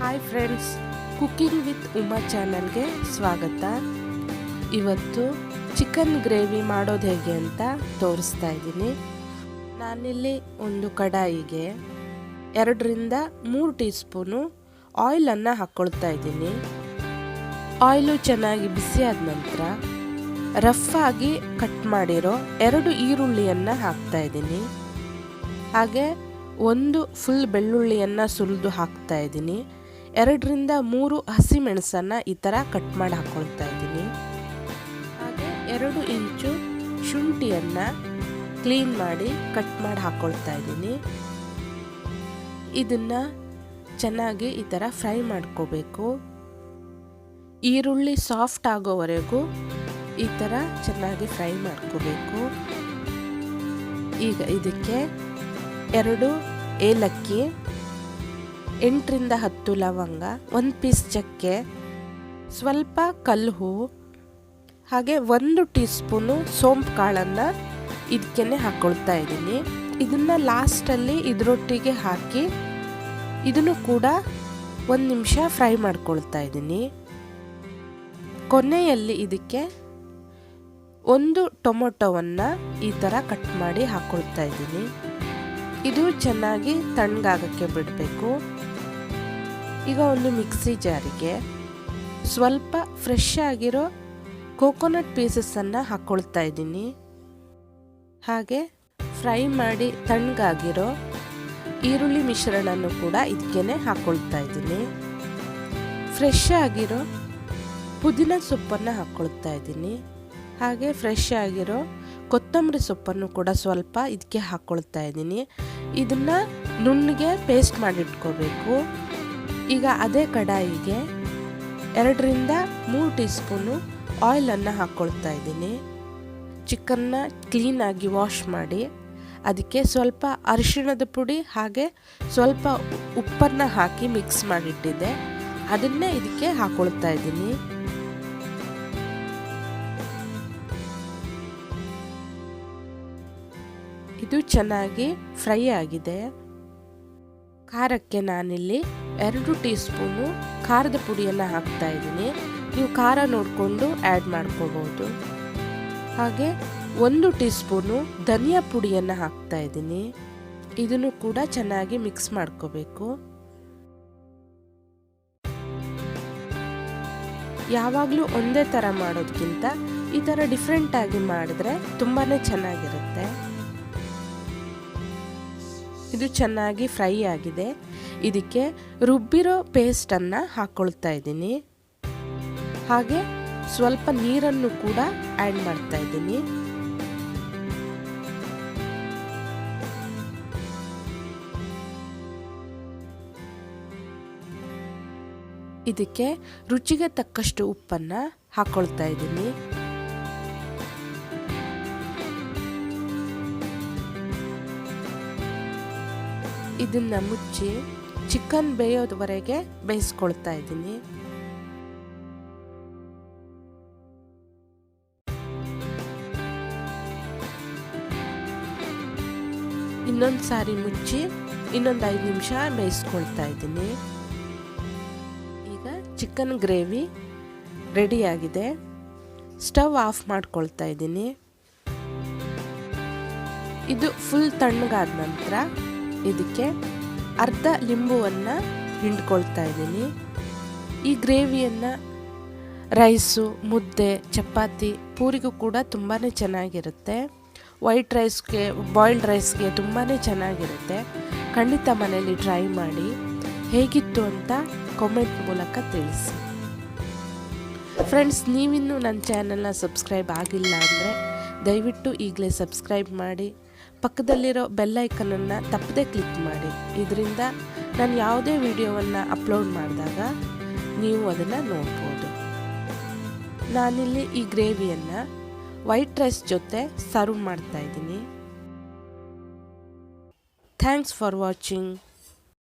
Hi friends cooking with Uma ಚಾನಲ್ಗೆ ಸ್ವಾಗತ. ಇವತ್ತು ಚಿಕನ್ ಗ್ರೇವಿ ಮಾಡೋದು ಹೇಗೆ ಅಂತ ತೋರಿಸ್ತಾ ಇದ್ದೀನಿ. ನಾನಿಲ್ಲಿ ಒಂದು ಕಡಾಯಿಗೆ ಎರಡರಿಂದ ಮೂರು ಟೀ ಸ್ಪೂನು ಆಯಿಲನ್ನು ಹಾಕ್ಕೊಳ್ತಾ ಇದ್ದೀನಿ. ಆಯಿಲು ಚೆನ್ನಾಗಿ ಬಿಸಿ ಆದ ನಂತರ ರಫ್ ಆಗಿ ಕಟ್ ಮಾಡಿರೋ ಎರಡು ಈರುಳ್ಳಿಯನ್ನು ಹಾಕ್ತಾ ಇದ್ದೀನಿ. ಹಾಗೆ ಒಂದು ಫುಲ್ ಬೆಳ್ಳುಳ್ಳಿಯನ್ನು ಸುಲಿದು ಹಾಕ್ತಾ ಇದ್ದೀನಿ. ಎರಡರಿಂದ ಮೂರು ಹಸಿಮೆಣಸನ್ನು ಈ ಥರ ಕಟ್ ಮಾಡಿ ಹಾಕ್ಕೊಳ್ತಾ ಇದ್ದೀನಿ. ಹಾಗೆ ಎರಡು ಇಂಚು ಶುಂಠಿಯನ್ನು ಕ್ಲೀನ್ ಮಾಡಿ ಕಟ್ ಮಾಡಿ ಹಾಕ್ಕೊಳ್ತಾ ಇದ್ದೀನಿ. ಇದನ್ನು ಚೆನ್ನಾಗಿ ಈ ಥರ ಫ್ರೈ ಮಾಡ್ಕೋಬೇಕು. ಈರುಳ್ಳಿ ಸಾಫ್ಟ್ ಆಗೋವರೆಗೂ ಈ ಥರ ಚೆನ್ನಾಗಿ ಫ್ರೈ ಮಾಡ್ಕೋಬೇಕು. ಈಗ ಇದಕ್ಕೆ ಎರಡು ಏಲಕ್ಕಿ ಎಂಟರಿಂದ ಹತ್ತು ಲವಂಗ, ಒಂದು ಪೀಸ್ ಚಕ್ಕೆ, ಸ್ವಲ್ಪ ಕಲ್ಲು, ಹಾಗೆ ಒಂದು ಟೀ ಸ್ಪೂನು ಸೋಂಪು ಕಾಳನ್ನು ಇದಕ್ಕೆ ಹಾಕ್ಕೊಳ್ತಾ ಇದ್ದೀನಿ. ಇದನ್ನು ಲಾಸ್ಟಲ್ಲಿ ಇದರೊಟ್ಟಿಗೆ ಹಾಕಿ ಇದನ್ನು ಕೂಡ ಒಂದು ನಿಮಿಷ ಫ್ರೈ ಮಾಡ್ಕೊಳ್ತಾ ಇದ್ದೀನಿ. ಕೊನೆಯಲ್ಲಿ ಇದಕ್ಕೆ ಒಂದು ಟೊಮೊಟೊವನ್ನು ಈ ಥರ ಕಟ್ ಮಾಡಿ ಹಾಕ್ಕೊಳ್ತಾ ಇದ್ದೀನಿ. ಇದು ಚೆನ್ನಾಗಿ ತಣ್ಣಗಾಗಕ್ಕೆ ಬಿಡಬೇಕು. ಈಗ ಒಂದು ಮಿಕ್ಸಿ ಜಾರಿಗೆ ಸ್ವಲ್ಪ ಫ್ರೆಶ್ ಆಗಿರೋ ಕೋಕೋನಟ್ ಪೀಸಸನ್ನು ಹಾಕ್ಕೊಳ್ತಾ ಇದ್ದೀನಿ. ಹಾಗೆ ಫ್ರೈ ಮಾಡಿ ತಣ್ಣಗಾಗಿರೋ ಈರುಳ್ಳಿ ಮಿಶ್ರಣನೂ ಕೂಡ ಇದಕ್ಕೆ ಹಾಕ್ಕೊಳ್ತಾ ಇದ್ದೀನಿ. ಫ್ರೆಶ್ ಆಗಿರೋ ಪುದೀನ ಸೊಪ್ಪನ್ನು ಹಾಕ್ಕೊಳ್ತಾ ಇದ್ದೀನಿ. ಹಾಗೆ ಫ್ರೆಶ್ ಆಗಿರೋ ಕೊತ್ತಂಬರಿ ಸೊಪ್ಪನ್ನು ಕೂಡ ಸ್ವಲ್ಪ ಇದಕ್ಕೆ ಹಾಕ್ಕೊಳ್ತಾ ಇದ್ದೀನಿ. ಇದನ್ನು ನುಣ್ಣಗೆ ಪೇಸ್ಟ್ ಮಾಡಿಟ್ಕೋಬೇಕು. ಈಗ ಅದೇ ಕಡಾಯಿಗೆ ಎರಡರಿಂದ ಮೂರು ಟೀ ಸ್ಪೂನು ಆಯಿಲನ್ನು ಹಾಕ್ಕೊಳ್ತಾ ಇದ್ದೀನಿ. ಚಿಕನ್ನ ಕ್ಲೀನಾಗಿ ವಾಶ್ ಮಾಡಿ, ಅದಕ್ಕೆ ಸ್ವಲ್ಪ ಅರಿಶಿಣದ ಪುಡಿ ಹಾಗೆ ಸ್ವಲ್ಪ ಉಪ್ಪನ್ನು ಹಾಕಿ ಮಿಕ್ಸ್ ಮಾಡಿಟ್ಟಿದ್ದೆ. ಅದನ್ನೇ ಇದಕ್ಕೆ ಹಾಕ್ಕೊಳ್ತಾ ಇದ್ದೀನಿ. ಇದು ಚೆನ್ನಾಗಿ ಫ್ರೈ ಆಗಿದೆ. ಖಾರಕ್ಕೆ ನಾನಿಲ್ಲಿ ಎರಡು ಟೀ ಸ್ಪೂನು ಖಾರದ ಪುಡಿಯನ್ನು ಹಾಕ್ತಾ ಇದ್ದೀನಿ. ನೀವು ಖಾರ ನೋಡಿಕೊಂಡು ಆ್ಯಡ್ ಮಾಡ್ಕೋಬಹುದು ಹಾಗೆ ಒಂದು ಟೀ ಸ್ಪೂನು ಧನಿಯಾ ಪುಡಿಯನ್ನು ಹಾಕ್ತಾ ಇದ್ದೀನಿ. ಇದನ್ನು ಕೂಡ ಚೆನ್ನಾಗಿ ಮಿಕ್ಸ್ ಮಾಡ್ಕೋಬೇಕು. ಯಾವಾಗಲೂ ಒಂದೇ ಥರ ಮಾಡೋದಕ್ಕಿಂತ ಈ ಥರ ಡಿಫ್ರೆಂಟಾಗಿ ಮಾಡಿದ್ರೆ ತುಂಬಾ ಚೆನ್ನಾಗಿರುತ್ತೆ. ಇದು ಚೆನ್ನಾಗಿ ಫ್ರೈ ಆಗಿದೆ. ಇದಕ್ಕೆ ರುಬ್ಬಿರೋ ಪೇಸ್ಟನ್ನು ಹಾಕ್ಕೊಳ್ತಾ ಇದ್ದೀನಿ. ಹಾಗೆ ಸ್ವಲ್ಪ ನೀರನ್ನು ಕೂಡ ಆ್ಯಡ್ ಮಾಡ್ತಾ ಇದ್ದೀನಿ. ಇದಕ್ಕೆ ರುಚಿಗೆ ತಕ್ಕಷ್ಟು ಉಪ್ಪನ್ನು ಹಾಕ್ಕೊಳ್ತಾ ಇದ್ದೀನಿ. ಇದನ್ನ ಮುಚ್ಚಿ ಚಿಕನ್ ಬೇಯೋದವರೆಗೆ ಬೇಯಿಸ್ಕೊಳ್ತಾ ಇದ್ದೀನಿ. ಇನ್ನೊಂದು ಸಾರಿ ಮುಚ್ಚಿ ಇನ್ನೊಂದು ಐದು ನಿಮಿಷ ಬೇಯಿಸ್ಕೊಳ್ತಾ ಇದ್ದೀನಿ. ಈಗ ಚಿಕನ್ ಗ್ರೇವಿ ರೆಡಿಯಾಗಿದೆ. ಸ್ಟವ್ ಆಫ್ ಮಾಡ್ಕೊಳ್ತಾ ಇದ್ದೀನಿ. ಇದು ಫುಲ್ ತಣ್ಣಗಾದ ನಂತರ ಇದಕ್ಕೆ ಅರ್ಧ ಲಿಂಬುವನ್ನು ಹಿಂಡ್ಕೊಳ್ತಾ ಇದ್ದೀನಿ. ಈ ಗ್ರೇವಿಯನ್ನು ರೈಸು, ಮುದ್ದೆ, ಚಪಾತಿ ಪೂರಿಗೂ ಕೂಡ ತುಂಬಾ ಚೆನ್ನಾಗಿರುತ್ತೆ. ವೈಟ್ ರೈಸ್ಗೆ, ಬಾಯ್ಲ್ಡ್ ರೈಸ್ಗೆ ತುಂಬಾ ಚೆನ್ನಾಗಿರುತ್ತೆ. ಖಂಡಿತ ಮನೆಯಲ್ಲಿ ಟ್ರೈ ಮಾಡಿ. ಹೇಗಿತ್ತು ಅಂತ ಕಾಮೆಂಟ್ ಮೂಲಕ ತಿಳಿಸಿ. ಫ್ರೆಂಡ್ಸ್ ನೀವಿನ್ನೂ ನನ್ನ ಚಾನಲ್ನ ಸಬ್ಸ್ಕ್ರೈಬ್ ಆಗಿಲ್ಲ ಅಂದರೆ ದಯವಿಟ್ಟು ಈಗಲೇ ಸಬ್ಸ್ಕ್ರೈಬ್ ಮಾಡಿ. ಪಕ್ಕದಲ್ಲಿರೋ ಬೆಲ್ಲೈಕನನ್ನು ತಪ್ಪದೆ ಕ್ಲಿಕ್ ಮಾಡಿ. ಇದರಿಂದ ನಾನು ಯಾವುದೇ ವಿಡಿಯೋವನ್ನು ಅಪ್ಲೋಡ್ ಮಾಡಿದಾಗ ನೀವು ಅದನ್ನು ನೋಡ್ಬೋದು. ನಾನಿಲ್ಲಿ ಈ ಗ್ರೇವಿಯನ್ನು ವೈಟ್ ರೈಸ್ ಜೊತೆ ಸರ್ವ್ ಮಾಡ್ತಾ ಇದ್ದೀನಿ. Thanks for watching